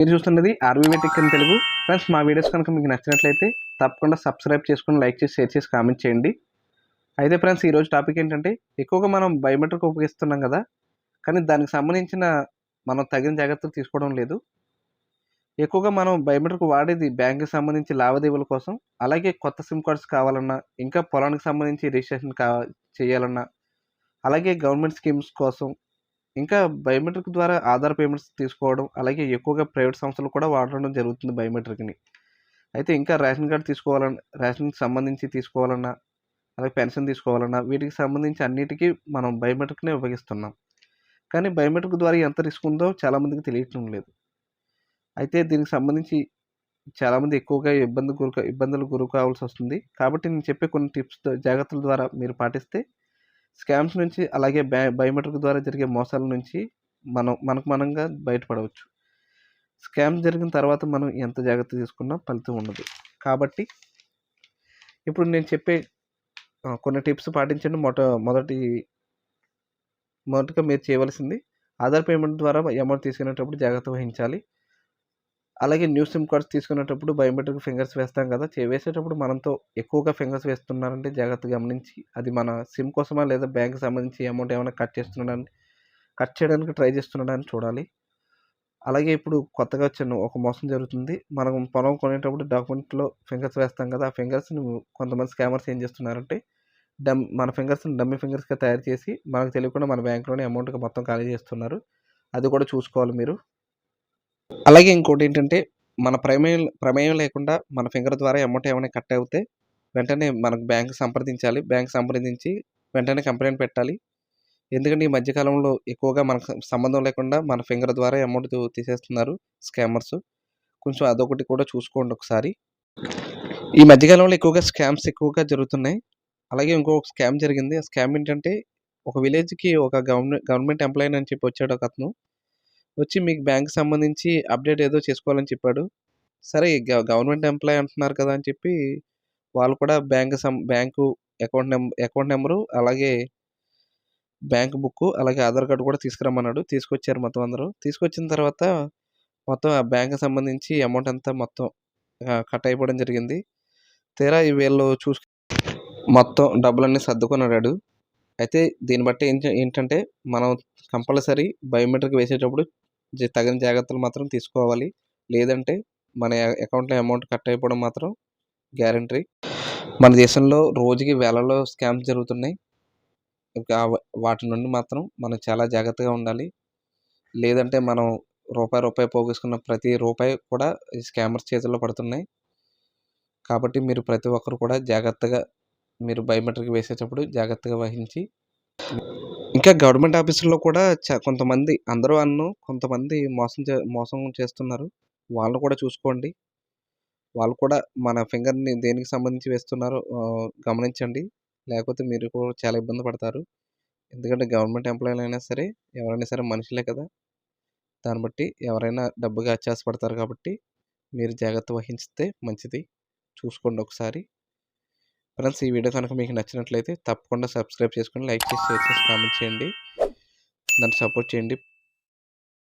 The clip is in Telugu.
మీరు చూస్తున్నది army tech in Telugu. Friends మా వీడియోస్ కనుక మీకు నచ్చినట్లయితే తప్పకుండా సబ్స్క్రైబ్ చేసుకుని లైక్ చేసి షేర్ చేసి కామెంట్ చేయండి. అయితే ఫ్రెండ్స్ ఈరోజు టాపిక్ ఏంటంటే ఎక్కువగా మనం బయోమెట్రిక్ ఉపయోగిస్తున్నాం కదా కానీ దానికి సంబంధించిన మనం తగిన జాగ్రత్తలు తీసుకోవడం లేదు. ఎక్కువగా మనం బయోమెట్రిక్ వాడేది బ్యాంకుకి సంబంధించి లావాదేవీల కోసం అలాగే కొత్త సిమ్ కార్డ్స్ కావాలన్నా ఇంకా పొలానికి సంబంధించి రిజిస్ట్రేషన్ కా చేయాలన్నా అలాగే గవర్నమెంట్ స్కీమ్స్ కోసం ఇంకా బయోమెట్రిక్ ద్వారా ఆధార్ పేమెంట్స్ తీసుకోవడం అలాగే ఎక్కువగా ప్రైవేట్ సంస్థలు కూడా వాడడం జరుగుతుంది బయోమెట్రిక్ని. అయితే ఇంకా రేషన్ కార్డు తీసుకోవాలన్నా రేషన్కి సంబంధించి తీసుకోవాలన్నా అలాగే పెన్షన్ తీసుకోవాలన్నా వీటికి సంబంధించి అన్నిటికీ మనం బయోమెట్రిక్నే ఉపయోగిస్తున్నాం. కానీ బయోమెట్రిక్ ద్వారా ఎంత రిస్క్ ఉందో చాలామందికి తెలియటం లేదు. అయితే దీనికి సంబంధించి చాలామంది ఎక్కువగా ఇబ్బంది గురి ఇబ్బందులు గురి కావాల్సి వస్తుంది. కాబట్టి నేను చెప్పే కొన్ని టిప్స్ జాగ్రత్తల ద్వారా మీరు పాటిస్తే స్కామ్స్ నుంచి అలాగే బ్యా బయోమెట్రిక్ ద్వారా జరిగే మోసాల నుంచి మనం మనకు మనంగా బయటపడవచ్చు. స్కామ్ జరిగిన తర్వాత మనం ఎంత జాగ్రత్త తీసుకున్నా ఫలితం ఉండదు. కాబట్టి ఇప్పుడు నేను చెప్పే కొన్ని టిప్స్ పాటించండి. మొట మొదటి మొదటగా మీరు చేయవలసింది ఆధార్ పేమెంట్ ద్వారా అమౌంట్ తీసుకునేటప్పుడు జాగ్రత్త వహించాలి. అలాగే న్యూ సిమ్ కార్డ్స్ తీసుకునేటప్పుడు బయోమెట్రిక్ ఫింగర్స్ వేస్తాం కదా చే- వేసేటప్పుడు మనతో ఎక్కువగా ఫింగర్స్ వేస్తున్నారంటే జాగ్రత్త గమనించి అది మన సిమ్ కోసమా లేదా బ్యాంక్ సంబంధించి అమౌంట్ ఏమైనా కట్ చేస్తున్నాడని కట్ చేయడానికి ట్రై చేస్తున్నాడని చూడాలి. అలాగే ఇప్పుడు కొత్తగా వచ్చిన ఒక మోసం జరుగుతుంది. మనం పొలం కొనేటప్పుడు డాక్యుమెంట్లో ఫింగర్స్ వేస్తాం కదా ఆ ఫింగర్స్ని కొంతమంది స్కామర్స్ ఏం చేస్తున్నారంటే డమ్ మన ఫింగర్స్ని డమ్మీ ఫింగర్స్గా తయారు చేసి మనకు తెలియకుండా మన బ్యాంక్లోనే అమౌంట్గా మొత్తం ఖాళీ చేస్తున్నారు. అది కూడా చూసుకోవాలి మీరు. అలాగే ఇంకోటి ఏంటంటే మన ప్రమేయం ప్రమేయం లేకుండా మన ఫింగర్ ద్వారా అమౌంట్ ఏమైనా కట్ అవుతే వెంటనే మనకు బ్యాంక్ సంప్రదించాలి. బ్యాంక్ సంప్రదించి వెంటనే కంప్లైంట్ పెట్టాలి. ఎందుకంటే ఈ మధ్యకాలంలో ఎక్కువగా మనకు సంబంధం లేకుండా మన ఫింగర్ ద్వారా అమౌంట్ తీసేస్తున్నారు స్కామర్స్. కొంచెం అదొకటి కూడా చూసుకోండి ఒకసారి. ఈ మధ్యకాలంలో ఎక్కువగా స్కామ్స్ ఎక్కువగా జరుగుతున్నాయి. అలాగే ఇంకొక స్కామ్ జరిగింది. ఆ స్కామ్ ఏంటంటే ఒక విలేజ్కి ఒక గవర్నమెంట్ గవర్నమెంట్ ఎంప్లాయీ అని చెప్పి వచ్చాడు ఒక అతను వచ్చి మీకు బ్యాంక్ సంబంధించి అప్డేట్ ఏదో చేసుకోవాలని చెప్పాడు. సరే గ- గవర్నమెంట్ ఎంప్లాయ్ అంటున్నారు కదా అని చెప్పి వాళ్ళు కూడా బ్యాంక్ సం bank account number account number అలాగే బ్యాంక్ బుక్ అలాగే ఆధార్ కార్డు కూడా తీసుకురమ్మన్నాడు. తీసుకొచ్చారు మొత్తం అందరూ. తీసుకొచ్చిన తర్వాత మొత్తం ఆ బ్యాంక్ సంబంధించి అమౌంట్ అంతా మొత్తం కట్ అయిపోవడం జరిగింది. తీరా ఈ వీళ్ళు చూసు మొత్తం డబ్బులన్నీ సర్దుకున్నాడు అయితే దీన్ని బట్టి ఏంటంటే మనం కంపల్సరీ బయోమెట్రిక్ వేసేటప్పుడు తగిన జాగ్రత్తలు మాత్రం తీసుకోవాలి. లేదంటే మన అకౌంట్లో అమౌంట్ కట్ అయిపోవడం మాత్రం గ్యారంటీ. మన దేశంలో రోజుకి వేలలో స్కామ్స్ జరుగుతున్నాయి. ఇంకా వాటి నుండి మాత్రం మనం చాలా జాగ్రత్తగా ఉండాలి. లేదంటే మనం రూపాయి రూపాయి పోగేసుకున్న ప్రతి రూపాయి కూడా ఈ స్కామర్స్ చేతుల్లో పడుతున్నాయి. కాబట్టి మీరు ప్రతి ఒక్కరు కూడా జాగ్రత్తగా మీరు బయోమెట్రిక్ వేసేటప్పుడు జాగ్రత్తగా వహించి ఇంకా గవర్నమెంట్ ఆఫీసుల్లో కూడా చ కొంతమంది అందరూ అన్ను కొంతమంది మోసం చే మోసం చేస్తున్నారు. వాళ్ళని కూడా చూసుకోండి. వాళ్ళు కూడా మన ఫింగర్ని దేనికి సంబంధించి వేస్తున్నారో గమనించండి. లేకపోతే మీరు కూడా చాలా ఇబ్బంది పడతారు. ఎందుకంటే గవర్నమెంట్ ఎంప్లాయీలు అయినా సరే ఎవరైనా సరే మనుషులే కదా! దాన్ని బట్టి ఎవరైనా డబ్బుగా పడతారు కాబట్టి మీరు జాగ్రత్త వహించితే మంచిది. చూసుకోండి ఒకసారి. ఫ్రెండ్స్ ఈ వీడియో కనుక మీకు నచ్చినట్లయితే తప్పకుండా సబ్స్క్రైబ్ చేసుకొని లైక్ చేసి షేర్ చేసి కామెంట్ చేయండి. దాన్ని సపోర్ట్ చేయండి.